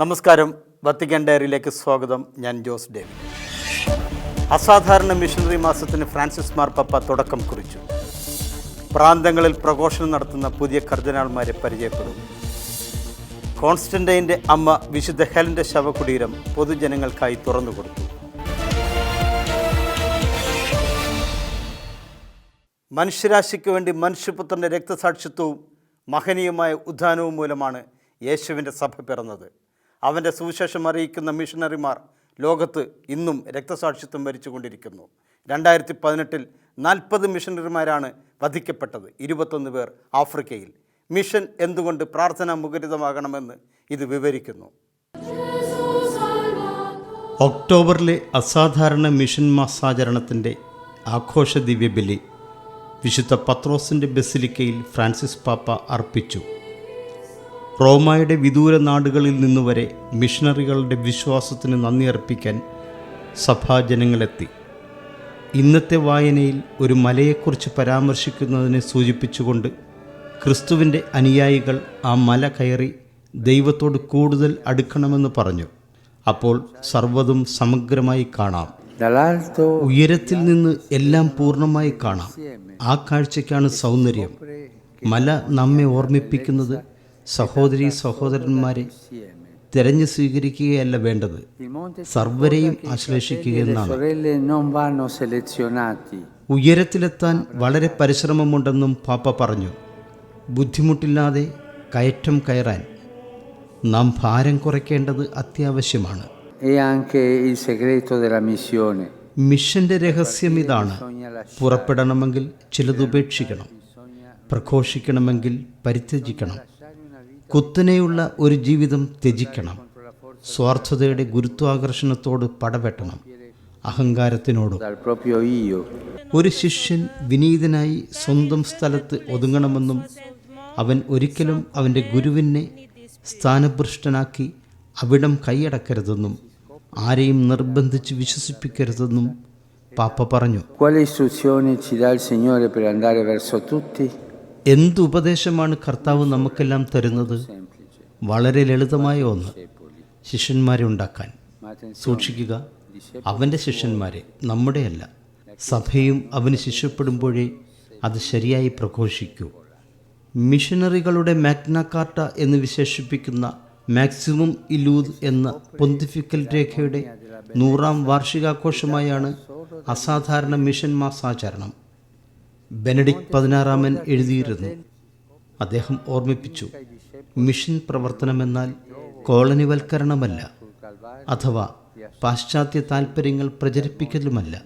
നമസ്കാരം. വത്തിക്കാൻ ഡയറിയിലേക്ക് സ്വാഗതം. ഞാൻ ജോസ് ഡേവിഡ്. അസാധാരണ മിഷണറി മാസത്തിന് ഫ്രാൻസിസ് മാർപ്പപ്പ തുടക്കം കുറിച്ചു. പ്രാന്തങ്ങളിൽ പ്രഘോഷണം നടത്തുന്ന പുതിയ കർദിനാൾമാരെ പരിചയപ്പെടും. കോൺസ്റ്റന്റൈന്റെ അമ്മ വിശുദ്ധ ഹെലന്റെ ശവകുടീരം പൊതുജനങ്ങൾക്കായി തുറന്നുകൊടുത്തു. മനുഷ്യരാശിക്ക് വേണ്ടി മനുഷ്യപുത്രന്റെ രക്തസാക്ഷിത്വവും മഹനീയമായ ഉദ്ധാനവും മൂലമാണ് യേശുവിന്റെ സഭ പിറന്നത്. അവന്റെ സുവിശേഷം അറിയിക്കുന്ന മിഷണറിമാർ ലോകത്ത് ഇന്നും രക്തസാക്ഷിത്വം വരിച്ചുകൊണ്ടിരിക്കുന്നു. രണ്ടായിരത്തി പതിനെട്ടിൽ നാൽപ്പത് മിഷണറിമാരാണ് വധിക്കപ്പെട്ടത്. ഇരുപത്തൊന്ന് പേർ ആഫ്രിക്കയിൽ. മിഷൻ എന്തുകൊണ്ട് പ്രാർത്ഥന മുഖരിതമാകണമെന്ന് ഇത് വിവരിക്കുന്നു. ഒക്ടോബറിലെ അസാധാരണ മിഷൻ മാസാചരണത്തിന്റെ ആഘോഷ ദിവ്യബലി വിശുദ്ധ പത്രോസിന്റെ ബസിലിക്കയിൽ ഫ്രാൻസിസ് പാപ്പ അർപ്പിച്ചു. റോമായുടെ വിദൂര നാടുകളിൽ നിന്നുവരെ മിഷണറികളുടെ വിശ്വാസത്തിന് നന്ദി അർപ്പിക്കാൻ സഭാജനങ്ങളെത്തി ഇന്നത്തെ വായനയിൽ ഒരു മലയെക്കുറിച്ച് പരാമർശിക്കുന്നതിനെ സൂചിപ്പിച്ചുകൊണ്ട് ക്രിസ്തുവിന്റെ അനുയായികൾ ആ മല കയറി ദൈവത്തോട് കൂടുതൽ അടുക്കണമെന്ന് പറഞ്ഞു. അപ്പോൾ സർവതും സമഗ്രമായി കാണാം. ഉയരത്തിൽ നിന്ന് എല്ലാം പൂർണമായി കാണാം. ആ കാഴ്ചയ്ക്കാണ് സൗന്ദര്യം. മല നമ്മെ ഓർമ്മിപ്പിക്കുന്നത് സഹോദരി സഹോദരന്മാരെ തിരഞ്ഞു സ്വീകരിക്കുകയല്ല വേണ്ടത് സർവരെയും ആശ്ലേഷിക്കുക എന്നാണ്. ഉയരത്തിലെത്താൻ വളരെ പരിശ്രമമുണ്ടെന്നും പാപ്പ പറഞ്ഞു ബുദ്ധിമുട്ടില്ലാതെ കയറ്റം കയറാൻ നാം ഭാരം കുറയ്ക്കേണ്ടത് അത്യാവശ്യമാണ്. മിഷന്റെ രഹസ്യം ഇതാണ് പുറപ്പെടണമെങ്കിൽ ചിലത് ഉപേക്ഷിക്കണം പ്രഘോഷിക്കണമെങ്കിൽ പരിത്യജിക്കണം കുത്തനെയുള്ള ഒരു ജീവിതം ത്യജിക്കണം. സ്വാർത്ഥതയുടെ ഗുരുത്വാകർഷണത്തോട് പടവെട്ടണം അഹങ്കാരത്തിനോടും. ഒരു ശിഷ്യൻ വിനീതനായി സ്വന്തം സ്ഥലത്ത് ഒതുങ്ങണമെന്നും അവൻ ഒരിക്കലും അവന്റെ ഗുരുവിനെ സ്ഥാനഭൃഷ്ടനാക്കി അവിടം കൈയടക്കരുതെന്നും ആരെയും നിർബന്ധിച്ച് വിശ്വസിപ്പിക്കരുതെന്നും പാപ്പ പറഞ്ഞു. Quali istruzioni ci dà il Signore per andare verso tutti? എന്ത് ഉപദേശമാണ് കർത്താവ് നമുക്കെല്ലാം തരുന്നത്? വളരെ ലളിതമായ ഒന്ന്. ശിഷ്യന്മാരെ ഉണ്ടാക്കാൻ. സൂക്ഷിക്കുക. അവന്റെ ശിഷ്യന്മാരെ നമ്മുടെയല്ല. സഭയും അവന് ശിഷ്യപ്പെടുമ്പോഴേ അത് ശരിയായി പ്രഘോഷിക്കൂ. മിഷനറികളുടെ മാഗ്ന കാർട്ട എന്ന് വിശേഷിപ്പിക്കുന്ന മാക്സിമം ഇലൂദ് എന്ന പൊന്തിഫിക്കൽ രേഖയുടെ നൂറാം വാർഷികാഘോഷമായാണ് അസാധാരണ മിഷൻ മാസാചരണം. ബെനഡിക്ട് പതിനാറാമൻ എഴുതിയിരുന്നു. അദ്ദേഹം ഓർമ്മിപ്പിച്ചു മിഷൻ പ്രവർത്തനമെന്നാൽ കോളനിവൽക്കരണമല്ല അഥവാ പാശ്ചാത്യ താൽപ്പര്യങ്ങൾ പ്രചരിപ്പിക്കലുമല്ല.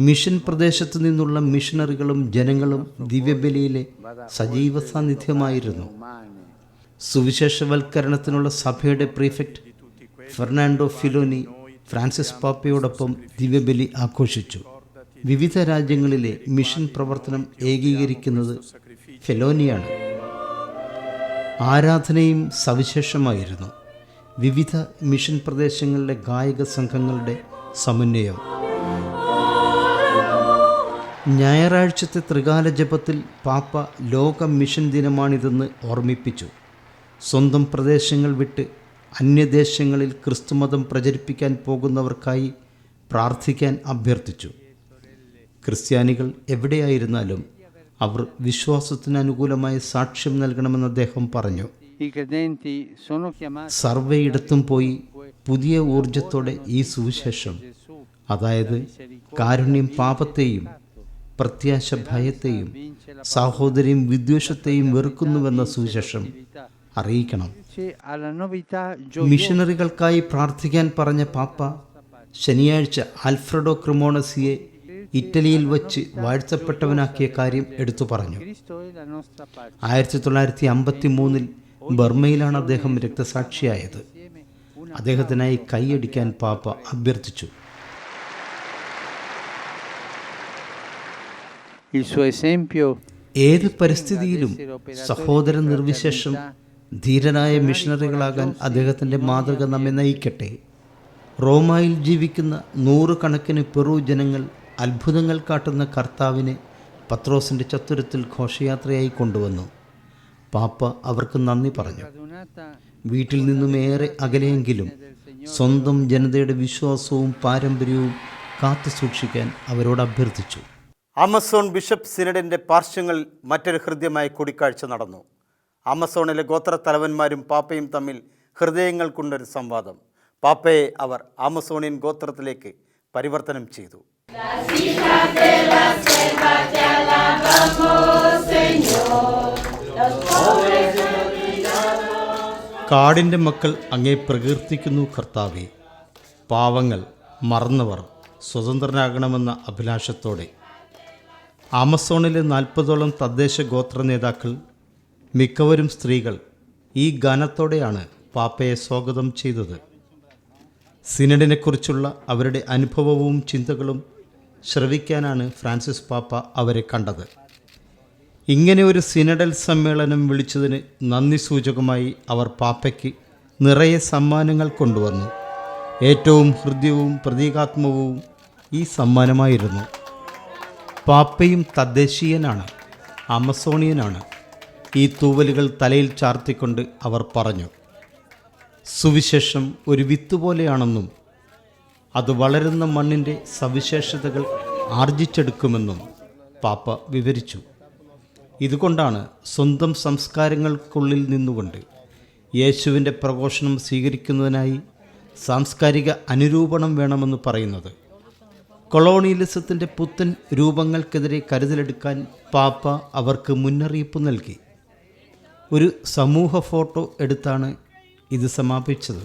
മിഷൻ പ്രദേശത്തു നിന്നുള്ള മിഷണറികളും ജനങ്ങളും ദിവ്യബലിയിലെ സജീവ സാന്നിധ്യമായിരുന്നു. സുവിശേഷവൽക്കരണത്തിനുള്ള സഭയുടെ പ്രീഫെക്ട് ഫെർണാണ്ടോ ഫിലോനി ഫ്രാൻസിസ് പാപ്പയോടൊപ്പം ദിവ്യബലി ആഘോഷിച്ചു. വിവിധ രാജ്യങ്ങളിലെ മിഷൻ പ്രവർത്തനം ഏകീകരിക്കുന്നത് ഫെലോനിയാണ്. ആരാധനയും സവിശേഷമായിരുന്നു. വിവിധ മിഷൻ പ്രദേശങ്ങളിലെ ഗായക സംഘങ്ങളുടെ സമന്വയം. ഞായറാഴ്ചത്തെ ത്രികാല ജപത്തിൽ പാപ്പ ലോക മിഷൻ ദിനമാണിതെന്ന് ഓർമ്മിപ്പിച്ചു. സ്വന്തം പ്രദേശങ്ങൾ വിട്ട് അന്യദേശങ്ങളിൽ ക്രിസ്തുമതം പ്രചരിപ്പിക്കാൻ പോകുന്നവർക്കായി പ്രാർത്ഥിക്കാൻ അഭ്യർത്ഥിച്ചു. ക്രിസ്ത്യാനികൾ എവിടെയായിരുന്നാലും അവർ വിശ്വാസത്തിന് അനുകൂലമായ സാക്ഷ്യം നൽകണമെന്ന് അദ്ദേഹം പറഞ്ഞു. സർവയിടത്തും പോയി പുതിയ ഊർജത്തോടെ ഈ സുവിശേഷം അതായത് കാരുണ്യം പാപത്തെയും പ്രത്യാശ ഭയത്തെയും സാഹോദര്യം വിദ്വേഷത്തെയും വെറുക്കുന്നുവെന്ന സുവിശേഷം അറിയിക്കണം. മിഷനറികൾക്കായി പ്രാർത്ഥിക്കാൻ പറഞ്ഞ പാപ്പ ശനിയാഴ്ച ആൽഫ്രഡോ ക്രിമോണസിയെ ഇറ്റലിയിൽ വച്ച് വാഴ്ത്തപ്പെട്ടവനാക്കിയ കാര്യം എടുത്തു പറഞ്ഞു. ആയിരത്തി തൊള്ളായിരത്തി അമ്പത്തി മൂന്നിൽ ബർമയിലാണ് അദ്ദേഹം രക്തസാക്ഷിയായത്. അദ്ദേഹത്തിനായി കൈയടിക്കാൻ പാപ്പ അഭ്യർത്ഥിച്ചു. ഏത് പരിസ്ഥിതിയിലും സഹോദര നിർവിശേഷം ധീരനായ മിഷണറികളാകാൻ അദ്ദേഹത്തിന്റെ മാതൃക നമ്മെ നയിക്കട്ടെ. റോമായിൽ ജീവിക്കുന്ന നൂറുകണക്കിന് പെറു ജനങ്ങൾ അത്ഭുതങ്ങൾ കാട്ടുന്ന കർത്താവിനെ പത്രോസിന്റെ ചത്തുരത്തിൽ ഘോഷയാത്രയായി കൊണ്ടുവന്നു. പാപ്പ അവർക്ക് നന്ദി പറഞ്ഞു. വീട്ടിൽ നിന്നും ഏറെ അകലെയെങ്കിലും സ്വന്തം ജനതയുടെ വിശ്വാസവും പാരമ്പര്യവും കാത്തു സൂക്ഷിക്കാൻ അവരോട് അഭ്യർത്ഥിച്ചു. ആമസോൺ ബിഷപ്പ് സിനഡിന്റെ പാർശ്വങ്ങളിൽ മറ്റൊരു ഹൃദ്യമായ കൂടിക്കാഴ്ച നടന്നു. ആമസോണിലെ ഗോത്ര തലവന്മാരും പാപ്പയും തമ്മിൽ ഹൃദയങ്ങൾ കൊണ്ടൊരു സംവാദം. പാപ്പയെ അവർ ആമസോണിയൻ ഗോത്രത്തിലേക്ക് പരിവർത്തനം ചെയ്തു. കാടിന്റെ മക്കൾ അങ്ങേ പ്രകീർത്തിക്കുന്നു കർത്താവെ. പാവങ്ങൾ മറന്നവർ സ്വതന്ത്രനാകണമെന്ന അഭിലാഷത്തോടെ. ആമസോണിലെ നാൽപ്പതോളം തദ്ദേശ ഗോത്ര നേതാക്കൾ മിക്കവരും സ്ത്രീകൾ ഈ ഗാനത്തോടെയാണ് പാപ്പയെ സ്വാഗതം ചെയ്തത്. സിനഡിനെക്കുറിച്ചുള്ള അവരുടെ അനുഭവവും ചിന്തകളും ശ്രവിക്കാനാണ് ഫ്രാൻസിസ് പാപ്പ അവരെ കണ്ടത്. ഇങ്ങനെ ഒരു സിനഡൽ സമ്മേളനം വിളിച്ചതിന് നന്ദി സൂചകമായി അവർ പാപ്പയ്ക്ക് നിറയെ സമ്മാനങ്ങൾ കൊണ്ടുവന്നു. ഏറ്റവും ഹൃദ്യവും പ്രതീകാത്മകവും ഈ സമ്മാനമായിരുന്നു. പാപ്പയും തദ്ദേശീയനാണ് അമസോണിയനാണ് ഈ തൂവലുകൾ തലയിൽ ചാർത്തിക്കൊണ്ട് അവർ പറഞ്ഞു സുവിശേഷം ഒരു വിത്ത് പോലെയാണെന്നും അത് വളരുന്ന മണ്ണിന്റെ സവിശേഷതകൾ ആർജിച്ചെടുക്കുമെന്നും പാപ്പ വിവരിച്ചു. ഇതുകൊണ്ടാണ് സ്വന്തം സംസ്കാരങ്ങൾക്കുള്ളിൽ നിന്നുകൊണ്ട് യേശുവിന്റെ പ്രഘോഷണം സ്വീകരിക്കുന്നതിനായി സാംസ്കാരിക അനുരൂപണം വേണമെന്ന് പറയുന്നത്. കൊളോണിയലിസത്തിന്റെ പുത്തൻ രൂപങ്ങൾക്കെതിരെ കരുതലെടുക്കാൻ പാപ്പ അവർക്ക് മുന്നറിയിപ്പ് നൽകി. ഒരു സമൂഹ ഫോട്ടോ എടുത്താണ് ഇത് സമാപിച്ചത്.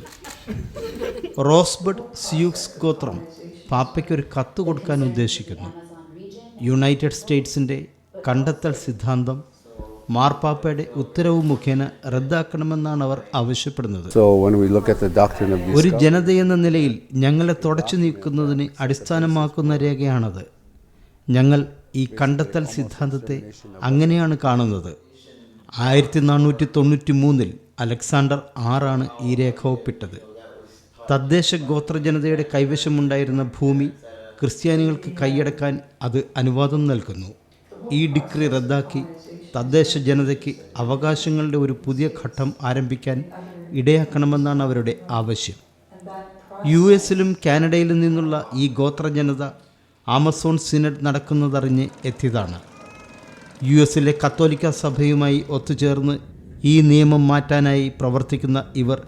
റോസ്ബഡ് സിയൂക്സ് ഗോത്രം പാപ്പയ്ക്കൊരു കത്ത് കൊടുക്കാൻ ഉദ്ദേശിക്കുന്നു. യുണൈറ്റഡ് സ്റ്റേറ്റ്സിന്റെ കണ്ടെത്തൽ സിദ്ധാന്തം മാർപ്പാപ്പയുടെ ഉത്തരവ് മുഖേന റദ്ദാക്കണമെന്നാണ് അവർ ആവശ്യപ്പെടുന്നത്. ഒരു ജനതയെന്ന നിലയിൽ ഞങ്ങളെ തുടച്ചു നീക്കുന്നതിന് അടിസ്ഥാനമാക്കുന്ന രേഖയാണത്. ഞങ്ങൾ ഈ കണ്ടെത്തൽ സിദ്ധാന്തത്തെ അങ്ങനെയാണ് കാണുന്നത്. ആയിരത്തി നാനൂറ്റി തൊണ്ണൂറ്റി മൂന്നിൽ അലക്സാണ്ടർ ആറാണ് ഈ രേഖ ഒപ്പിട്ടത്. തദ്ദേശ ഗോത്രജനതയുടെ കൈവശമുണ്ടായിരുന്ന ഭൂമി ക്രിസ്ത്യാനികൾക്ക് കൈയടക്കാൻ അത് അനുവാദം നൽകുന്നു. ഈ ഡിക്രി റദ്ദാക്കി തദ്ദേശ ജനതയ്ക്ക് അവകാശങ്ങളുടെ ഒരു പുതിയ ഘട്ടം ആരംഭിക്കാൻ ഇടയാക്കണമെന്നാണ് അവരുടെ ആവശ്യം. യു എസിലും കാനഡയിലും നിന്നുള്ള ഈ ഗോത്രജനത ആമസോൺ സിനഡ് നടക്കുന്നതറിഞ്ഞ് എത്തിയതാണ്. യു എസിലെ കത്തോലിക്ക സഭയുമായി ഒത്തുചേർന്ന് ഈ നിയമം മാറ്റാനായി പ്രവർത്തിക്കുന്ന ഇവർ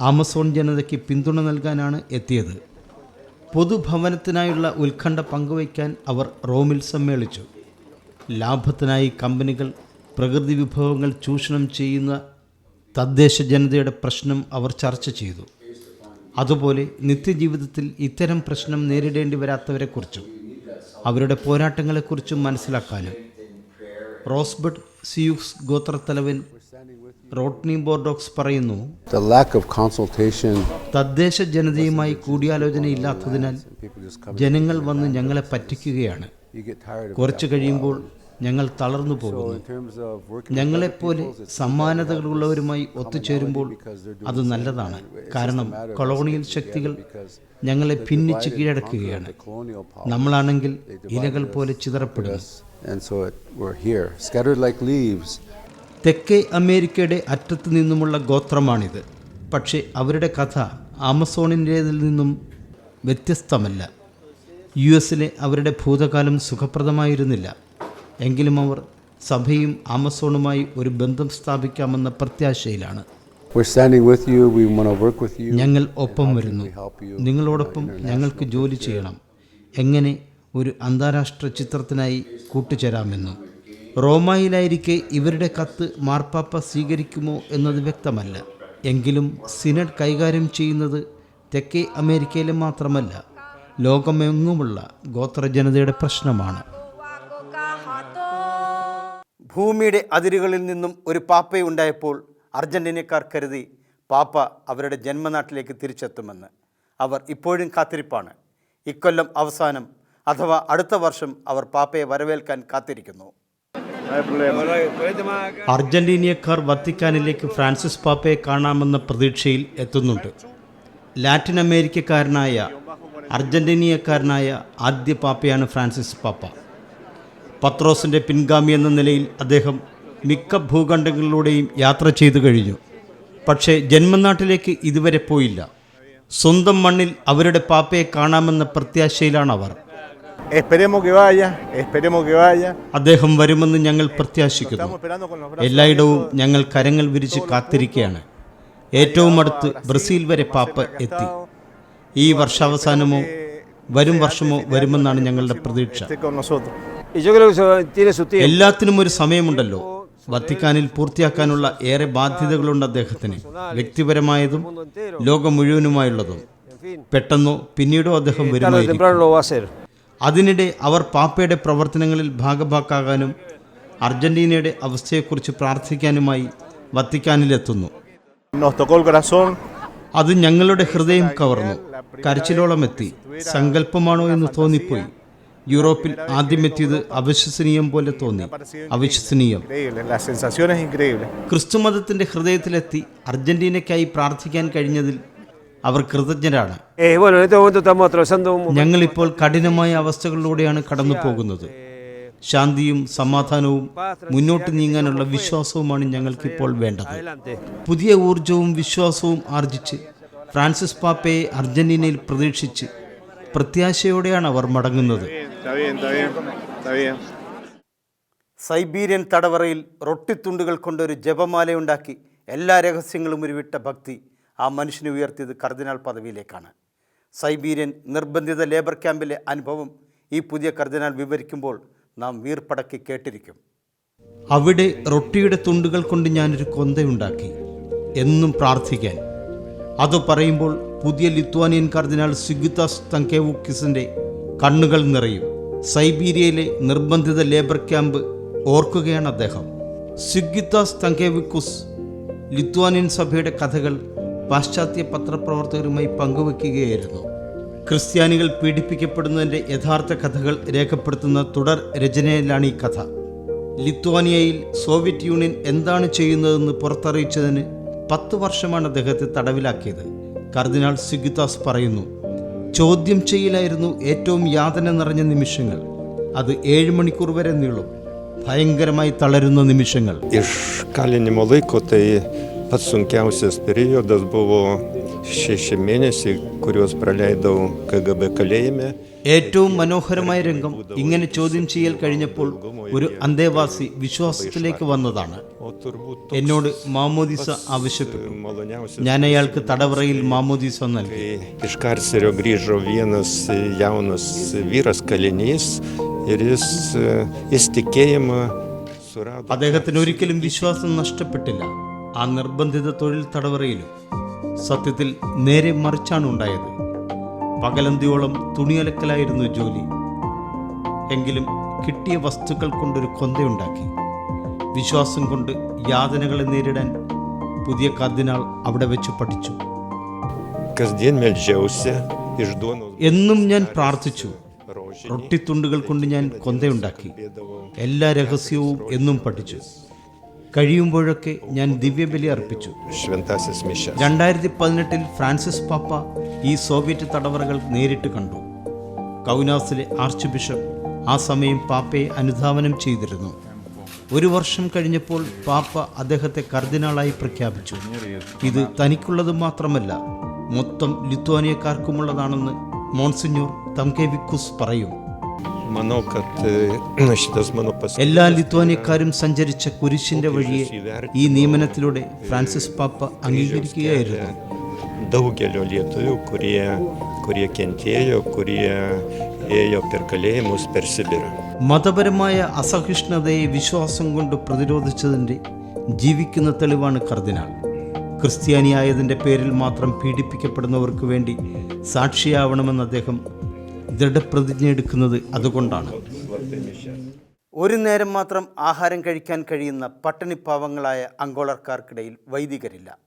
ആമസോൺ ജനതയ്ക്ക് പിന്തുണ നൽകാനാണ് എത്തിയത്. പൊതുഭവനത്തിനായുള്ള ഉത്കണ്ഠ പങ്കുവയ്ക്കാൻ അവർ റോമിൽ സമ്മേളിച്ചു. ലാഭത്തിനായി കമ്പനികൾ പ്രകൃതി വിഭവങ്ങൾ ചൂഷണം ചെയ്യുന്ന തദ്ദേശ ജനതയുടെ പ്രശ്നം അവർ ചർച്ച ചെയ്തു. അതുപോലെ നിത്യജീവിതത്തിൽ ഇത്തരം പ്രശ്നം നേരിടേണ്ടി വരാത്തവരെക്കുറിച്ചും അവരുടെ പോരാട്ടങ്ങളെക്കുറിച്ചും മനസ്സിലാക്കാനും. റോസ്ബർട്ട് സിയൂക്സ് ഗോത്രത്തലവൻ റോട്ട്നി ബോർഡോക്സ് പറയുന്നു തദ്ദേശ ജനതയുമായി കൂടിയാലോചന ഇല്ലാത്തതിനാൽ ജനങ്ങൾ വന്ന് ഞങ്ങളെ പറ്റിക്കുകയാണ്. കുറച്ചു കഴിയുമ്പോൾ ഞങ്ങൾ തളർന്നു പോകുന്നു. ഞങ്ങളെപ്പോലെ സമാനതകളുള്ളവരുമായി ഒത്തുചേരുമ്പോൾ അത് നല്ലതാണ്. കാരണം കൊളോണിയൽ ശക്തികൾ ഞങ്ങളെ ഭിന്നിച്ച് കീഴടക്കുകയാണ്. നമ്മളാണെങ്കിൽ ഇലകൾ പോലെ ചിതറപ്പെടുന്നു. തെക്കേ അമേരിക്കയുടെ അറ്റത്തു നിന്നുമുള്ള ഗോത്രമാണിത്. പക്ഷേ അവരുടെ കഥ ആമസോണിന്റേതിൽ നിന്നും വ്യത്യസ്തമല്ല. യു എസിലെ അവരുടെ ഭൂതകാലം സുഖപ്രദമായിരുന്നില്ല. എങ്കിലും അവർ സഭയും ആമസോണുമായി ഒരു ബന്ധം സ്ഥാപിക്കാമെന്ന പ്രത്യാശയിലാണ്. ഞങ്ങൾ ഒപ്പം വരുന്നു. നിങ്ങളോടൊപ്പം ഞങ്ങൾക്ക് ജോലി ചെയ്യണം. എങ്ങനെ ഒരു അന്താരാഷ്ട്ര ചിത്രത്തിനായി കൂട്ടുചേരാമെന്നും. റോമായിലായിരിക്കെ ഇവരുടെ കത്ത് മാർപ്പാപ്പ സ്വീകരിക്കുമോ എന്നത് വ്യക്തമല്ല. എങ്കിലും സിനഡ് കൈകാര്യം ചെയ്യുന്നത് തെക്കേ അമേരിക്കയിലെ മാത്രമല്ല ലോകമെങ്ങുമുള്ള ഗോത്ര ജനതയുടെ പ്രശ്നമാണ്. ഭൂമിയുടെ അതിരുകളിൽ നിന്നും ഒരു പാപ്പയുണ്ടായപ്പോൾ അർജന്റീനക്കാർ കരുതി പാപ്പ അവരുടെ ജന്മനാട്ടിലേക്ക് തിരിച്ചെത്തുമെന്ന്. അവർ ഇപ്പോഴും കാത്തിരിപ്പാണ്. ഇക്കൊല്ലം അവസാനം അഥവാ അടുത്ത വർഷം അവർ പാപ്പയെ വരവേൽക്കാൻ കാത്തിരിക്കുന്നു. അർജന്റീനിയക്കാർ വത്തിക്കാനിലേക്ക് ഫ്രാൻസിസ് പാപ്പയെ കാണാമെന്ന പ്രതീക്ഷയിൽ എത്തുന്നുണ്ട്. ലാറ്റിൻ അമേരിക്കക്കാരനായ അർജന്റീനിയക്കാരനായ ആദ്യ പാപ്പയാണ് ഫ്രാൻസിസ് പാപ്പ. പത്രോസിന്റെ പിൻഗാമി എന്ന നിലയിൽ അദ്ദേഹം മിക്ക ഭൂഖണ്ഡങ്ങളിലൂടെയും യാത്ര ചെയ്തു കഴിഞ്ഞു. പക്ഷേ ജന്മനാട്ടിലേക്ക് ഇതുവരെ പോയില്ല. സ്വന്തം മണ്ണിൽ അവരുടെ പാപ്പയെ കാണാമെന്ന പ്രത്യാശയിലാണ് അവർ. Esperemos que vaya, esperemos que vaya. അദ്ദേഹം വരുമെന്ന് ഞങ്ങൾ പ്രത്യാശിക്കുന്നു. los brazos എല്ലായിടവും ഞങ്ങൾ കരങ്ങൾ വിരിച്ച് കാത്തിരിക്കുകയാണ്. ഏറ്റവും അടുത്ത് ബ്രസീൽ വരെ പാപ്പ എത്തി. ഈ വർഷാവസാനമോ വരും വർഷമോ വരുമെന്നാണ് ഞങ്ങളുടെ പ്രതീക്ഷ. എല്ലാത്തിനും ഒരു സമയമുണ്ടല്ലോ. വത്തിക്കാനിൽ പൂർത്തിയാക്കാനുള്ള ഏറെ ബാധ്യതകളുണ്ട് അദ്ദേഹത്തിന്. വ്യക്തിപരമായതും ലോകം മുഴുവനുമായുള്ളതും. പെട്ടെന്നോ പിന്നീടോ അദ്ദേഹം വരുന്നു വരുമായിരിക്കും. അതിനിടെ അവർ പാപ്പയുടെ പ്രവർത്തനങ്ങളിൽ ഭാഗഭാക്കാകാനും അർജന്റീനയുടെ അവസ്ഥയെക്കുറിച്ച് പ്രാർത്ഥിക്കാനുമായി വത്തിക്കാനിലെത്തുന്നു. അത് ഞങ്ങളുടെ ഹൃദയം കവർന്നു. കരച്ചിലോളം എത്തി സങ്കല്പമാണോ എന്ന് തോന്നിപ്പോയി. യൂറോപ്പിൽ ആദ്യമെത്തിയത് അവിശ്വസനീയം പോലെ തോന്നി. അവിശ്വസനീയം. ക്രിസ്തുമതത്തിന്റെ ഹൃദയത്തിലെത്തി അർജന്റീനയ്ക്കായി പ്രാർത്ഥിക്കാൻ കഴിഞ്ഞതിൽ അവർ കൃതജ്ഞരാണ്. ഞങ്ങളിപ്പോൾ കഠിനമായ അവസ്ഥകളിലൂടെയാണ് കടന്നു പോകുന്നത്. ശാന്തിയും സമാധാനവും മുന്നോട്ട് നീങ്ങാനുള്ള വിശ്വാസവുമാണ് ഞങ്ങൾക്കിപ്പോൾ വേണ്ടത്. പുതിയ ഊർജവും വിശ്വാസവും ആർജിച്ച് ഫ്രാൻസിസ് പാപ്പയെ അർജന്റീനയിൽ പ്രതീക്ഷിച്ച് പ്രത്യാശയോടെയാണ് അവർ മടങ്ങുന്നത്. സൈബീരിയൻ തടവറയിൽ റൊട്ടിത്തുണ്ടുകൾ കൊണ്ടൊരു ജപമാലയുണ്ടാക്കി എല്ലാ രഹസ്യങ്ങളും ഉരുവിട്ട ഭക്തി. ആ മനുഷ്യനെ ഉയർത്തിയത് കർദിനാൾ പദവിയിലേക്കാണ്. സൈബീരിയൻ നിർബന്ധിത ലേബർ ക്യാമ്പിലെ അനുഭവം ഈ പുതിയ കർദിനാൾ വിവരിക്കുമ്പോൾ നാം വീർപ്പടക്കി കേട്ടിരിക്കും. അവിടെ റൊട്ടിയുടെ തുണ്ടുകൾ കൊണ്ട് ഞാനൊരു കൊന്തയുണ്ടാക്കി. എന്നും പ്രാർത്ഥിക്കാൻ. അത് പറയുമ്പോൾ പുതിയ ലിത്വാനിയൻ കർദിനാൾ സിഗുതാസ് തങ്കേവുക്കിസിന്റെ കണ്ണുകൾ നിറയും. സൈബീരിയയിലെ നിർബന്ധിത ലേബർ ക്യാമ്പ് ഓർക്കുകയാണ് അദ്ദേഹം. സിഗിത്താസ് തങ്കേവിക്കുസ് ലിത്വാനിയൻ സഭയുടെ കഥകൾ പാശ്ചാത്യ പത്രപ്രവർത്തകരുമായി പങ്കുവെക്കുകയായിരുന്നു. ക്രിസ്ത്യാനികൾ പീഡിപ്പിക്കപ്പെടുന്നതിന്റെ യഥാർത്ഥ കഥകൾ രേഖപ്പെടുത്തുന്ന തുടർ രചനയിലാണ് ഈ കഥ. ലിത്വാനിയയിൽ സോവിയറ്റ് യൂണിയൻ എന്താണ് ചെയ്യുന്നതെന്ന് പുറത്തറിയിച്ചതിന് പത്ത് വർഷമാണ് അദ്ദേഹത്തെ തടവിലാക്കിയത്. കർദിനാൾ സിഗിതാസ് പറയുന്നു ചോദ്യം ചെയ്യലായിരുന്നു ഏറ്റവും യാതന നിറഞ്ഞ നിമിഷങ്ങൾ. അത് ഏഴ് മണിക്കൂർ വരെ നീളും. ഭയങ്കരമായി തളരുന്ന നിമിഷങ്ങൾ. Pats sunkiausias periodas buvo šeši mėnesiai, kuriuos praleidau KGB kalėjime. ഏറ്റവും മനോഹരമായ രംഗം ഇങ്ങനെ ചോദ്യം ചെയ്യൽ കഴിഞ്ഞപ്പോൾ ഒരു അന്തേവാസി വിശ്വാസത്തിലേക്ക് വന്നതാണ് എന്നോട് മാമോദിസ ആവശ്യപ്പെട്ടു ഞാൻ അയാൾക്ക് തടവറയിൽ മാമോദിസ നൽകി iš karcerio grįžo vienas jaunas vyras kalinys ir jis, jis tikėjimą surado. അദ്ദേഹത്തിന് ഒരിക്കലും വിശ്വാസം നഷ്ടപ്പെട്ടില്ല ആ നിർബന്ധിത തൊഴിൽ തടവറയിലും സത്യത്തിൽ നേരെ മറിച്ചാണ് ഉണ്ടായത്. പകലന്തിയോളം തുണിയലക്കലായിരുന്നു ജോലി. എങ്കിലും കിട്ടിയ വസ്തുക്കൾ കൊണ്ടൊരു കൊന്തയുണ്ടാക്കി. വിശ്വാസം കൊണ്ട് യാതനകളെ നേരിടാൻ പുതിയ കർദിനാൾ അവിടെ വെച്ച് പഠിച്ചു. എന്നും ഞാൻ പ്രാർത്ഥിച്ചു. റൊട്ടിത്തുണ്ടുകൾ കൊണ്ട് ഞാൻ കൊന്തയുണ്ടാക്കി. എല്ലാ രഹസ്യവും എന്നും പഠിച്ചു. കഴിയുമ്പോഴൊക്കെ ഞാൻ ദിവ്യബലി അർപ്പിച്ചു. രണ്ടായിരത്തി പതിനെട്ടിൽ ഫ്രാൻസിസ് പാപ്പ ഈ സോവിയറ്റ് തടവറകൾ നേരിട്ട് കണ്ടു. കൗനാസിലെ ആർച്ച് ബിഷപ്പ് ആ സമയം പാപ്പയെ അനുധാവനം ചെയ്തിരുന്നു. ഒരു വർഷം കഴിഞ്ഞപ്പോൾ പാപ്പ അദ്ദേഹത്തെ കർദിനാളായി പ്രഖ്യാപിച്ചു. ഇത് തനിക്കുള്ളത് മാത്രമല്ല മൊത്തം ലിത്വാനിയക്കാർക്കുമുള്ളതാണെന്ന് മോൺസിഞ്ഞൂർ തംകെവിക്കുസ് പറയും. എല്ലാ ലിത്വാനിയക്കാരും സഞ്ചരിച്ച കുരിശിന്റെ വഴിയെ ഈ നിയമനത്തിലൂടെ ഫ്രാൻസിസ് പാപ്പ അംഗീകരിക്കുകയായിരുന്നു daugelio lietuvių, kurie, kurie kentėjo, kurie ėjo per kalėjimus per Sibirą. മതപരമായ അസഹിഷ്ണുതയെ വിശ്വാസം കൊണ്ട് പ്രതിരോധിച്ചതിന്റെ ജീവിക്കുന്ന തെളിവാണ് കർദിനാൾ ക്രിസ്ത്യാനിയായതിന്റെ പേരിൽ മാത്രം പീഡിപ്പിക്കപ്പെടുന്നവർക്ക് വേണ്ടി സാക്ഷിയാവണമെന്ന് അദ്ദേഹം ദൃഢപ്രതിജ്ഞ എടുക്കുന്നത് അതുകൊണ്ടാണ്. ഒരു നേരം മാത്രം ആഹാരം കഴിക്കാൻ കഴിയുന്ന പട്ടിണിപ്പാവങ്ങളായ അങ്കോളർക്കാർക്കിടയിൽ വൈദികരില്ല.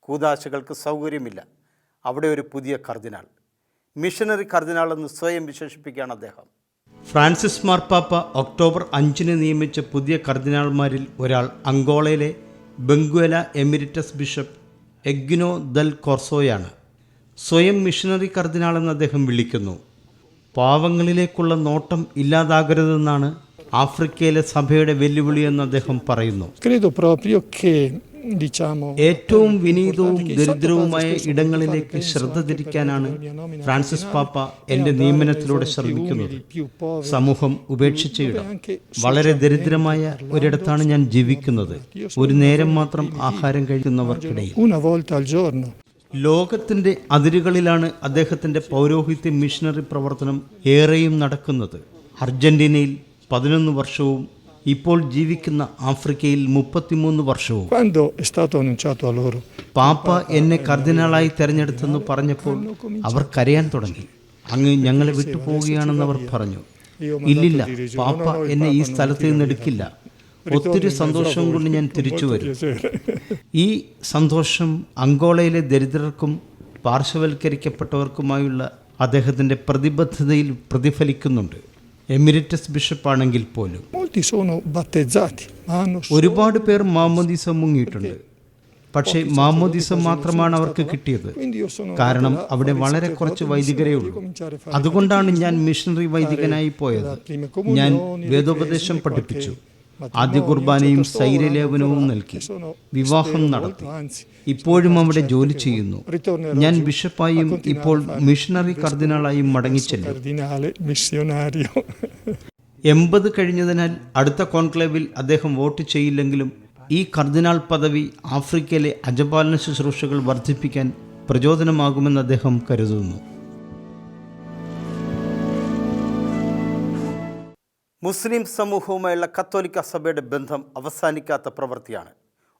കൂതാശകൾക്ക് സൗകര്യമില്ല. അവിടെ ഒരു പുതിയ കർദിനാൾ. മിഷനറി കർദിനാൾ എന്ന് സ്വയം വിശേഷിപ്പിക്കുകയാണ് അദ്ദേഹം. ഫ്രാൻസിസ് മാർപ്പാപ്പ ഒക്ടോബർ അഞ്ചിന് നിയമിച്ച പുതിയ കർദിനാൾമാരിൽ ഒരാൾ അങ്കോളയിലെ ബംഗുവല എമിരിറ്റസ് ബിഷപ്പ് എഗ്നോ ദൽ കോർസോയാണ്. സ്വയം മിഷനറി കർദിനാൾ എന്ന് അദ്ദേഹം വിളിക്കുന്നു. പാവങ്ങളിലേക്കുള്ള നോട്ടം ഇല്ലാതാകരുതെന്നാണ് ആഫ്രിക്കയിലെ സഭയുടെ വെല്ലുവിളിയെന്ന് അദ്ദേഹം പറയുന്നു. ഏറ്റവും വിനീതവും ദരിദ്രവുമായ ഇടങ്ങളിലേക്ക് ശ്രദ്ധ തിരിക്കാനാണ് ഫ്രാൻസിസ് പാപ്പ എന്റെ നിയമനത്തിലൂടെ ശ്രമിക്കുന്നത്. സമൂഹം ഉപേക്ഷിച്ച ഇടം വളരെ ദരിദ്രമായ ഒരിടത്താണ് ഞാൻ ജീവിക്കുന്നത്. ഒരു നേരം മാത്രം ആഹാരം കഴിക്കുന്നവർക്കിടയിൽ. ലോകത്തിന്റെ അതിരുകളിലാണ് അദ്ദേഹത്തിന്റെ പൗരോഹിത്യ മിഷണറി പ്രവർത്തനം ഏറെയും നടക്കുന്നത്. അർജന്റീനയിൽ പതിനൊന്ന് വർഷവും ഇപ്പോൾ ജീവിക്കുന്ന ആഫ്രിക്കയിൽ മുപ്പത്തിമൂന്ന് വർഷവും. പാപ്പ എന്നെ കർദിനാളായി തെരഞ്ഞെടുത്തെന്ന് പറഞ്ഞപ്പോൾ അവർ കരയാൻ തുടങ്ങി. അങ്ങ് ഞങ്ങളെ വിട്ടുപോവുകയാണെന്ന് അവർ പറഞ്ഞു. ഇല്ലില്ല പാപ്പ എന്നെ ഈ സ്ഥലത്ത് നിന്ന് എടുക്കില്ല. ഒത്തിരി സന്തോഷം കൊണ്ട് ഞാൻ തിരിച്ചു വരും. ഈ സന്തോഷം അങ്കോളയിലെ ദരിദ്രർക്കും പാർശ്വവൽക്കരിക്കപ്പെട്ടവർക്കുമായുള്ള അദ്ദേഹത്തിന്റെ പ്രതിബദ്ധതയിൽ പ്രതിഫലിക്കുന്നുണ്ട്. എമിരിറ്റസ് പോലും. Ma hanno solo ഒരുപാട് പേർ മാമോദീസ മുങ്ങിയിട്ടുണ്ട്. പക്ഷേ മാമോദിസം മാത്രമാണ് അവർക്ക് കിട്ടിയത്. കാരണം അവിടെ വളരെ കുറച്ച് വൈദികരേ ഉള്ളൂ. അതുകൊണ്ടാണ് ഞാൻ മിഷണറി വൈദികനായി പോയത്. ഞാൻ വേദോപദേശം പഠിപ്പിച്ചു. ആദ്യ കുർബാനയും സൈരലേപനവും നൽകി. വിവാഹം നടത്തി. ഇപ്പോഴും അവിടെ ജോലി ചെയ്യുന്നു. ഞാൻ ബിഷപ്പായും ഇപ്പോൾ മിഷണറി കർദിനാളായും മടങ്ങിച്ചെല്ലും. എൺപത് കഴിഞ്ഞതിനാൽ അടുത്ത കോൺക്ലേവിൽ അദ്ദേഹം വോട്ട് ചെയ്യില്ലെങ്കിലും ഈ കർദിനാൾ പദവി ആഫ്രിക്കയിലെ അജപാലന ശുശ്രൂഷകൾ വർദ്ധിപ്പിക്കാൻ പ്രചോദനമാകുമെന്ന് അദ്ദേഹം കരുതുന്നു. മുസ്ലിം സമൂഹവുമായുള്ള കത്തോലിക്ക സഭയുടെ ബന്ധം അവസാനിക്കാത്ത പ്രവൃത്തിയാണ്.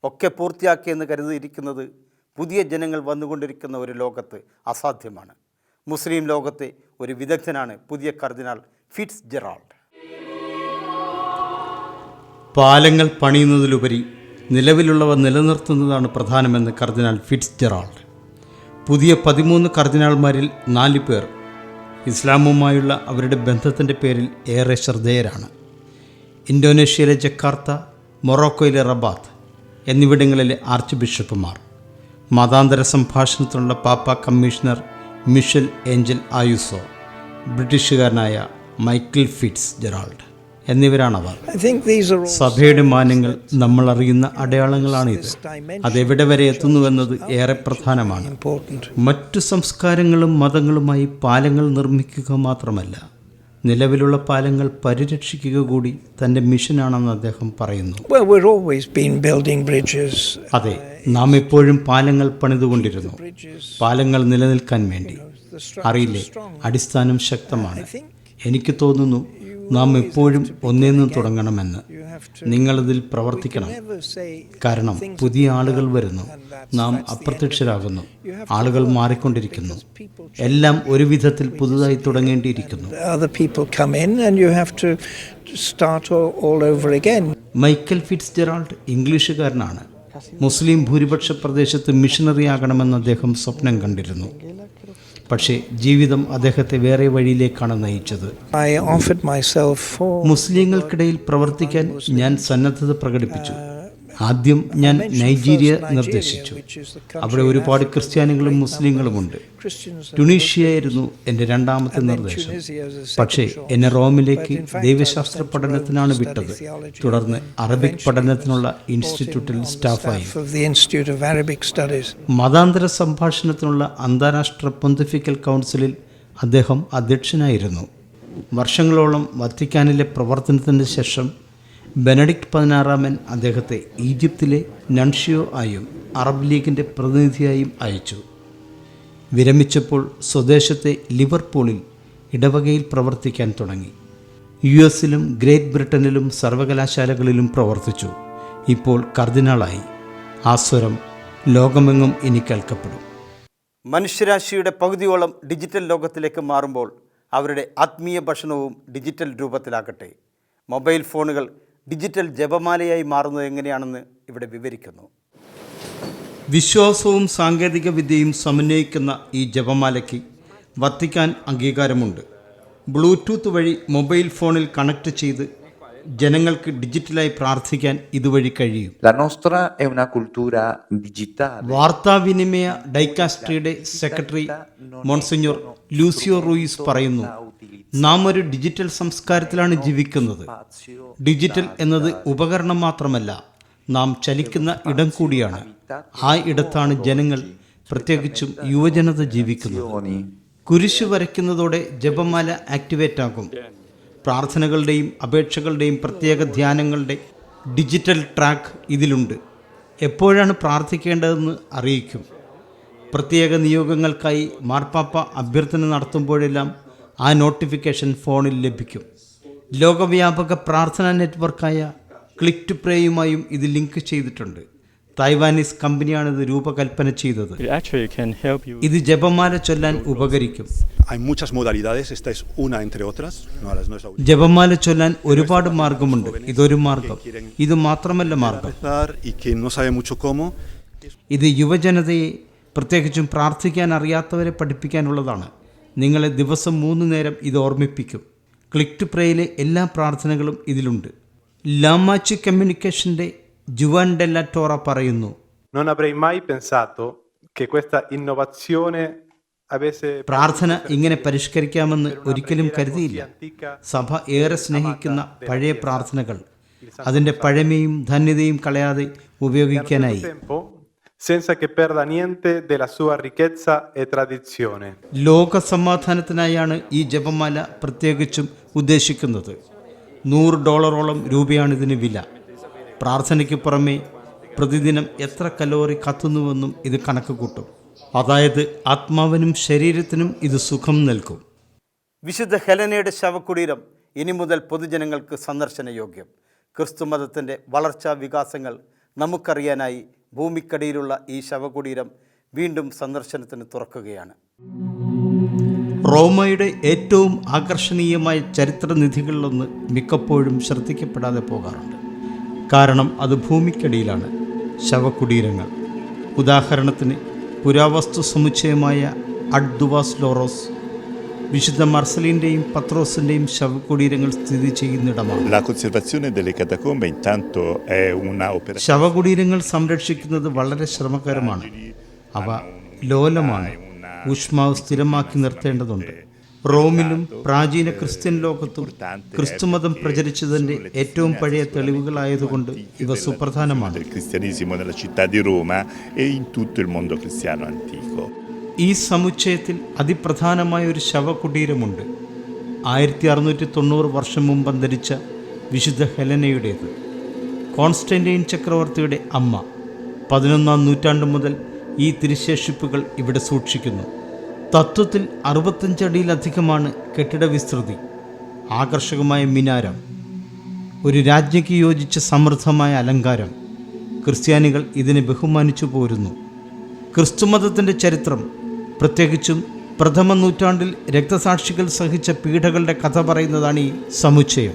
ഒക്കെ പൂർത്തിയാക്കിയെന്ന് കരുതിയിരിക്കുന്നത് പുതിയ ജനങ്ങൾ വന്നുകൊണ്ടിരിക്കുന്ന ഒരു ലോകത്ത് അസാധ്യമാണ്. മുസ്ലിം ലോകത്തെ ഒരു വിദഗ്ധനാണ് പുതിയ കർദിനാൾ ഫിറ്റ്സ് ജെറാൾഡ് പാലങ്ങൾ പണിയുന്നതിലുപരി നിലവിലുള്ളവ നിലനിർത്തുന്നതാണ് പ്രധാനമെന്ന് കർദിനാൾ ഫിറ്റ്സ് ജെറാൾഡ് പുതിയ പതിമൂന്ന് കർദിനാൾമാരിൽ നാല് പേർ ഇസ്ലാമുമായുള്ള അവരുടെ ബന്ധത്തിന്റെ പേരിൽ ഏറെ ശ്രദ്ധേയരാണ്. ഇന്തോനേഷ്യയിലെ ജക്കാർത്ത മൊറോക്കോയിലെ റബാത്ത് എന്നിവിടങ്ങളിലെ ആർച്ച് ബിഷപ്പുമാർ മതാന്തര സംഭാഷണത്തിനുള്ള പാപ്പ കമ്മീഷണർ മിഷൽ ഏഞ്ചൽ ആയുസോ ബ്രിട്ടീഷുകാരനായ മൈക്കിൾ ഫിറ്റ്സ് ജെറാൾഡ്. എന്നിവരാണവർ. അവർ സഭയുടെ മാന്യങ്ങൾ നമ്മൾ അറിയുന്ന അടയാളങ്ങളാണിത് അതെവിടെ വരെ എത്തുന്നുവെന്നത് ഏറെ പ്രധാനമാണ്. മറ്റു സംസ്കാരങ്ങളും മതങ്ങളുമായി പാലങ്ങൾ നിർമ്മിക്കുക മാത്രമല്ല നിലവിലുള്ള പാലങ്ങൾ പരിരക്ഷിക്കുക കൂടി തന്റെ മിഷനാണെന്ന് അദ്ദേഹം പറയുന്നു. അതെ നാം ഇപ്പോഴും പാലങ്ങൾ പണിതുകൊണ്ടിരുന്നു. പാലങ്ങൾ നിലനിൽക്കാൻ വേണ്ടി. അറിയില്ലേ? അടിസ്ഥാനം ശക്തമാണ്. എനിക്ക് തോന്നുന്നു നാം എപ്പോഴും ഒന്നേന്ന് തുടങ്ങണമെന്ന് നിങ്ങളിതിൽ പ്രവർത്തിക്കണം. കാരണം പുതിയ ആളുകൾ വരുന്നു. നാം. അപ്രത്യക്ഷരാകുന്നു. ആളുകൾ മാറിക്കൊണ്ടിരിക്കുന്നു. എല്ലാം ഒരു വിധത്തിൽ പുതുതായി തുടങ്ങേണ്ടിയിരിക്കുന്നു. മൈക്കൽ ഫിറ്റ്സ് ജെറാൾഡ് ഇംഗ്ലീഷുകാരനാണ്. മുസ്ലിം ഭൂരിപക്ഷ പ്രദേശത്ത് മിഷണറി ആകണമെന്ന് അദ്ദേഹം സ്വപ്നം കണ്ടിരുന്നു. പക്ഷേ ജീവിതം അദ്ദേഹത്തെ വേറെ വഴിയിലേക്കാണ് നയിച്ചത്. മുസ്ലിങ്ങൾക്കിടയിൽ പ്രവർത്തിക്കാൻ ഞാൻ സന്നദ്ധത പ്രകടിപ്പിച്ചു. ആദ്യം ഞാൻ നൈജീരിയ നിർദ്ദേശിച്ചു. അവിടെ ഒരുപാട് ക്രിസ്ത്യാനികളും മുസ്ലിങ്ങളും മുസ്ലിങ്ങളുമുണ്ട്. ടുണീഷ്യയായിരുന്നു എന്റെ രണ്ടാമത്തെ നിർദ്ദേശം. പക്ഷേ എന്നെ റോമിലേക്ക് ദൈവശാസ്ത്ര പഠനത്തിനാണ് വിട്ടത്. തുടർന്ന് അറബിക് പഠനത്തിനുള്ള ഇൻസ്റ്റിറ്റ്യൂട്ടിൽ സ്റ്റാഫായി. മതാന്തര സംഭാഷണത്തിനുള്ള അന്താരാഷ്ട്ര പൊന്തിഫിക്കൽ കൗൺസിലിൽ അദ്ദേഹം അധ്യക്ഷനായിരുന്നു. വർഷങ്ങളോളം വത്തിക്കാനിലെ പ്രവർത്തനത്തിന് ശേഷം ബെനഡിക്ട് പതിനാറാമൻ അദ്ദേഹത്തെ ഈജിപ്തിലെ നൺഷിയോ ആയും അറബ് ലീഗിന്റെ പ്രതിനിധിയായും അയച്ചു. വിരമിച്ചപ്പോൾ സ്വദേശത്തെ ലിവർപൂളിൽ ഇടവകയിൽ പ്രവർത്തിക്കാൻ തുടങ്ങി. യു എസിലും ഗ്രേറ്റ് ബ്രിട്ടനിലും സർവകലാശാലകളിലും പ്രവർത്തിച്ചു. ഇപ്പോൾ കർദിനാളായി. ആ സ്വരം ലോകമെങ്ങും ഇനി കേൾക്കപ്പെടും. മനുഷ്യരാശിയുടെ പകുതിയോളം ഡിജിറ്റൽ ലോകത്തിലേക്ക് മാറുമ്പോൾ അവരുടെ ആത്മീയ ഭക്ഷണവും ഡിജിറ്റൽ രൂപത്തിലാകട്ടെ. മൊബൈൽ ഫോണുകൾ ഡിജിറ്റൽ ജപമാലയായി മാറുന്നത് എങ്ങനെയാണെന്ന് ഇവിടെ വിവരിക്കുന്നു. വിശ്വാസവും സാങ്കേതിക വിദ്യയും സമന്വയിക്കുന്ന ഈ ജപമാലയ്ക്ക് വത്തിക്കാൻ അംഗീകാരമുണ്ട്. ബ്ലൂടൂത്ത് വഴി മൊബൈൽ ഫോണിൽ കണക്ട് ചെയ്ത് ജനങ്ങൾക്ക് ഡിജിറ്റലായി പ്രാർത്ഥിക്കാൻ ഇതുവഴി കഴിയും. വാർത്താവിനിമയ ഡൈക്കാസ്ട്രിയുടെ സെക്രട്ടറി മോൺസിഞ്ഞോർ ലൂസിയോ റൂയിസ് പറയുന്നു നാം ഒരു ഡിജിറ്റൽ സംസ്കാരത്തിലാണ് ജീവിക്കുന്നത്. ഡിജിറ്റൽ എന്നത് ഉപകരണം മാത്രമല്ല നാം ചലിക്കുന്ന ഇടം കൂടിയാണ്. ആ ഇടത്താണ് ജനങ്ങൾ പ്രത്യേകിച്ചും യുവജനത ജീവിക്കുന്നത്. കുരിശു വരയ്ക്കുന്നതോടെ ജപമാല ആക്ടിവേറ്റ് ആകും. പ്രാർത്ഥനകളുടെയും അപേക്ഷകളുടെയും പ്രത്യേക ധ്യാനങ്ങളുടെ ഡിജിറ്റൽ ട്രാക്ക് ഇതിലുണ്ട്. എപ്പോഴാണ് പ്രാർത്ഥിക്കേണ്ടതെന്ന് അറിയിക്കും. പ്രത്യേക നിയോഗങ്ങൾക്കായി മാർപ്പാപ്പ അഭ്യർത്ഥന നടത്തുമ്പോഴെല്ലാം ആ നോട്ടിഫിക്കേഷൻ ഫോണിൽ ലഭിക്കും. ലോകവ്യാപക പ്രാർത്ഥനാ നെറ്റ്വർക്കായ ക്ലിക്ക് ടു പ്രേയുമായും ഇത് ലിങ്ക് ചെയ്തിട്ടുണ്ട്. തായ്വാനീസ് കമ്പനിയാണ് ഇത് രൂപകൽപ്പന ചെയ്തത്. ഇത് ജപമാല ചൊല്ലാൻ ഉപകരിക്കും. ജപമാല ചൊല്ലാൻ ഒരുപാട് മാർഗമുണ്ട്. ഇതൊരു മാർഗം. ഇത് മാത്രമല്ല മാർഗം. ഇത് യുവജനതയെ പ്രത്യേകിച്ചും പ്രാർത്ഥിക്കാൻ അറിയാത്തവരെ പഠിപ്പിക്കാനുള്ളതാണ്. നിങ്ങളെ ദിവസം മൂന്ന് നേരം ഇത് ഓർമ്മിപ്പിക്കും. ക്ലിക്ക് ടു പ്രേയിലെ എല്ലാ പ്രാർത്ഥനകളും ഇതിലുണ്ട്. ലാമാച്ചി കമ്മ്യൂണിക്കേഷന്റെ ജുവാൻ ഡെല്ലറ്റോറ പറയുന്നു. പ്രാർത്ഥന ഇങ്ങനെ പരിഷ്കരിക്കാമെന്ന് ഒരിക്കലും കരുതിയില്ല. സഭ ഏറെ സ്നേഹിക്കുന്ന പഴയ പ്രാർത്ഥനകൾ. അതിന്റെ പഴമയും ധന്യതയും കളയാതെ ഉപയോഗിക്കാനായി. Tempo senza che perda niente della sua ricchezza e tradizione. ലോക സമാധാനത്തിനായാണ് ഈ ജപമാല പ്രത്യേകിച്ചും ഉദ്ദേശിക്കുന്നത്. നൂറ് ഡോളറോളം രൂപയാണ് ഇതിന് വില. പ്രാർത്ഥനയ്ക്ക് പുറമെ പ്രതിദിനം എത്ര കലോറി കത്തുന്നുവെന്നും ഇത് കണക്ക് കൂട്ടും. അതായത് ആത്മാവിനും ശരീരത്തിനും ഇത് സുഖം നൽകും. വിശുദ്ധ ഹെലനയുടെ ശവകുടീരം ഇനി മുതൽ പൊതുജനങ്ങൾക്ക് സന്ദർശന യോഗ്യം ക്രിസ്തുമതത്തിന്റെ വളർച്ചാ വികാസങ്ങൾ നമുക്കറിയാനായി ഭൂമിക്കടിയിലുള്ള ഈ ശവകുടീരം വീണ്ടും സന്ദർശനത്തിന് തുറക്കുകയാണ്. റോമയുടെ ഏറ്റവും ആകർഷണീയമായ ചരിത്രനിധികളിലൊന്ന് മിക്കപ്പോഴും ശ്രദ്ധിക്കപ്പെടാതെ പോകാറുണ്ട്. കാരണം അത് ഭൂമിക്കടിയിലാണ്. ശവകുടീരങ്ങൾ. ഉദാഹരണത്തിന് പുരാവസ്തു സമുച്ചയമായ അഡ്ദുവാസ് ലോറോസ് വിശുദ്ധ മർസലിന്റെയും പത്രോസിന്റെയും ശവകുടീരങ്ങൾ സ്ഥിതി ചെയ്യുന്നിടമാണ്. ശവകുടീരങ്ങൾ സംരക്ഷിക്കുന്നത് വളരെ ശ്രമകരമാണ്. അവ ലോലമാണ്. ഊഷ്മാവ് സ്ഥിരമാക്കി നിർത്തേണ്ടതുണ്ട്. റോമിലും പ്രാചീന ക്രിസ്ത്യൻ ലോകത്തും ക്രിസ്തുമതം പ്രചരിച്ചതിന്റെ ഏറ്റവും പഴയ തെളിവുകളായതുകൊണ്ട് ഇവ സുപ്രധാനമാണ്. E ഈ സമുച്ചയത്തിൽ അതിപ്രധാനമായ ഒരു ശവകുടീരമുണ്ട്. ആയിരത്തി അറുന്നൂറ്റി തൊണ്ണൂറ് വർഷം മുമ്പ് അന്തരിച്ച വിശുദ്ധ ഹെലനയുടേത്. കോൺസ്റ്റന്റൈൻ ചക്രവർത്തിയുടെ അമ്മ. പതിനൊന്നാം നൂറ്റാണ്ട് മുതൽ ഈ തിരുശേഷിപ്പുകൾ ഇവിടെ സൂക്ഷിക്കുന്നു. തത്വത്തിൽ അറുപത്തഞ്ചടിയിലധികമാണ് കെട്ടിട വിസ്തൃതി ആകർഷകമായ മിനാരം ഒരു രാജ്ഞിക്ക് യോജിച്ച സമൃദ്ധമായ അലങ്കാരം. ക്രിസ്ത്യാനികൾ ഇതിനെ ബഹുമാനിച്ചു പോരുന്നു. ക്രിസ്തുമതത്തിന്റെ ചരിത്രം പ്രത്യേകിച്ചും പ്രഥമ നൂറ്റാണ്ടിൽ രക്തസാക്ഷികൾ സഹിച്ച പീഡകളുടെ കഥ പറയുന്നതാണ് ഈ സമുച്ചയം.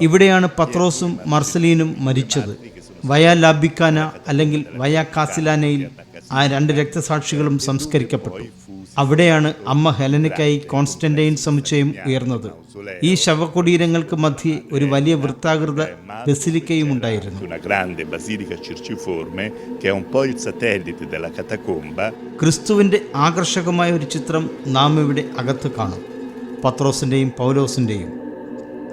ഇവിടെയാണ് പത്രോസും മർസലീനും മരിച്ചത്. വയ ലാബിക്കാന അല്ലെങ്കിൽ വയ കാസിലാനയിൽ ആ രണ്ട് രക്തസാക്ഷികളും സംസ്കരിക്കപ്പെട്ടു. അവിടെയാണ് അമ്മ ഹെലനയ്ക്കായി കോൺസ്റ്റന്റൈൻ സമുച്ചയം ഉയർന്നത്. ഈ ശവകുടീരങ്ങൾക്ക് മധ്യേ ഒരു വലിയ വൃത്താകൃത ബസിലിക്കയും ഉണ്ടായിരുന്നു. ക്രിസ്തുവിന്റെ ആകർഷകമായ ഒരു ചിത്രം നാം ഇവിടെ അകത്ത് കാണും. പത്രോസിന്റെയും പൗലോസിന്റെയും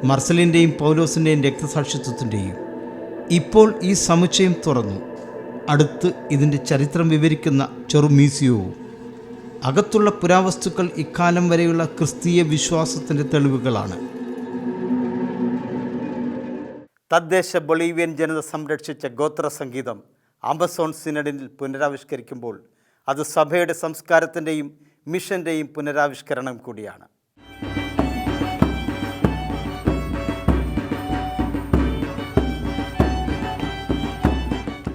മർസലിന്റെയും പൗലോസിന്റെയും രക്തസാക്ഷിത്വത്തിന്റെയും ഇപ്പോൾ ഈ സമുച്ചയം തുറന്നു. അടുത്ത് ഇതിന്റെ ചരിത്രം വിവരിക്കുന്ന ചെറു മ്യൂസിയവും. അകത്തുള്ള പുരാവസ്തുക്കൾ ഇക്കാലം വരെയുള്ള ക്രിസ്തീയ വിശ്വാസത്തിന്റെ തെളിവുകളാണ്. തദ്ദേശ ബൊളീവിയൻ ജനത സംരക്ഷിച്ച ഗോത്ര സംഗീതം ആമസോൺ സിനഡിനിൽ പുനരാവിഷ്കരിക്കുമ്പോൾ അത് സഭയുടെ സംസ്കാരത്തിന്റെയും മിഷന്റെയും പുനരാവിഷ്കരണം കൂടിയാണ്.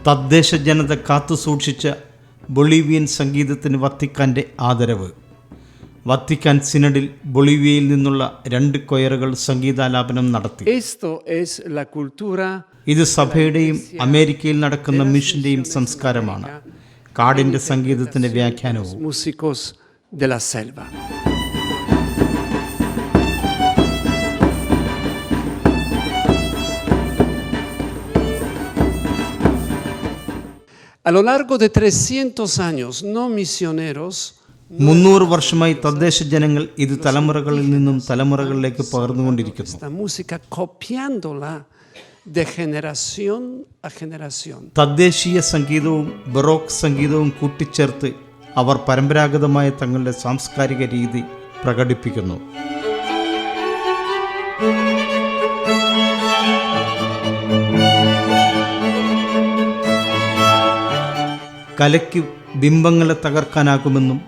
തദ്ദേശ ജനത കാത്തുസൂക്ഷിച്ച ബൊളീവിയൻ സംഗീതത്തിന് വത്തിക്കാന്റെ ആദരവ്. വത്തിക്കാൻ സിനഡിൽ ബൊളീവിയയിൽ നിന്നുള്ള രണ്ട് കൊയറുകൾ സംഗീതാലാപനം നടത്തി. ഇത് സഭയുടെയും അമേരിക്കയിൽ നടക്കുന്ന മിഷന്റെയും സംസ്കാരമാണ്. കാടിന്റെ സംഗീതത്തിന്റെ വ്യാഖ്യാനവും. A lo largo de 300 años, no misioneros മുന്നൂറ് വർഷമായി തദ്ദേശ ജനങ്ങൾ ഇത് തലമുറകളിൽ നിന്നും തലമുറകളിലേക്ക് പകർന്നുകൊണ്ടിരിക്കുന്നു. തദ്ദേശീയ സംഗീതവും ബറോക്ക് സംഗീതവും കൂട്ടിച്ചേർത്ത് അവർ പരമ്പരാഗതമായ തങ്ങളുടെ സാംസ്കാരിക രീതി പ്രകടിപ്പിക്കുന്നു കലയ്ക്ക് ബിംബങ്ങളെ തകർക്കാനാകുമെന്നും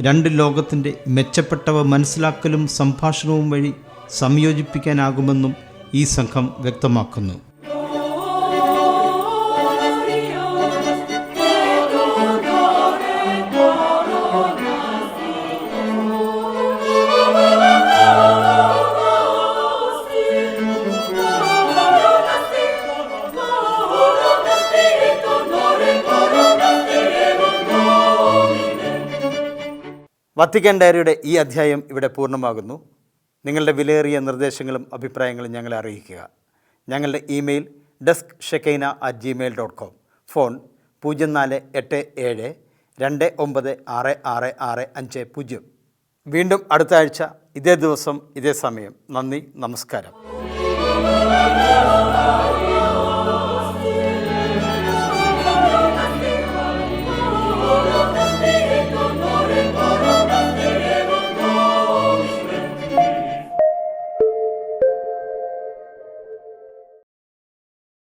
രണ്ട് ലോകത്തിന്റെ മെച്ചപ്പെട്ടവ മനസ്സിലാക്കലും സംഭാഷണവും വഴി സംയോജിപ്പിക്കാനാകുമെന്നും ഈ സംഘം വ്യക്തമാക്കുന്നു. വത്തിക്കാൻ ഡയറിയുടെ ഈ അധ്യായം ഇവിടെ പൂർണമാകുന്നു. നിങ്ങളുടെ വിലയേറിയ നിർദ്ദേശങ്ങളും അഭിപ്രായങ്ങളും ഞങ്ങളെ അറിയിക്കുക. ഞങ്ങളുടെ email desk Shekinah at Gmail dot com phone പൂജ്യം നാല് എട്ട് ഏഴ് രണ്ട് ഒമ്പത് ആറ് ആറ് ആറ് അഞ്ച് പൂജ്യം. വീണ്ടും അടുത്ത ആഴ്ച ഇതേ ദിവസം ഇതേ സമയം. നന്ദി നമസ്കാരം.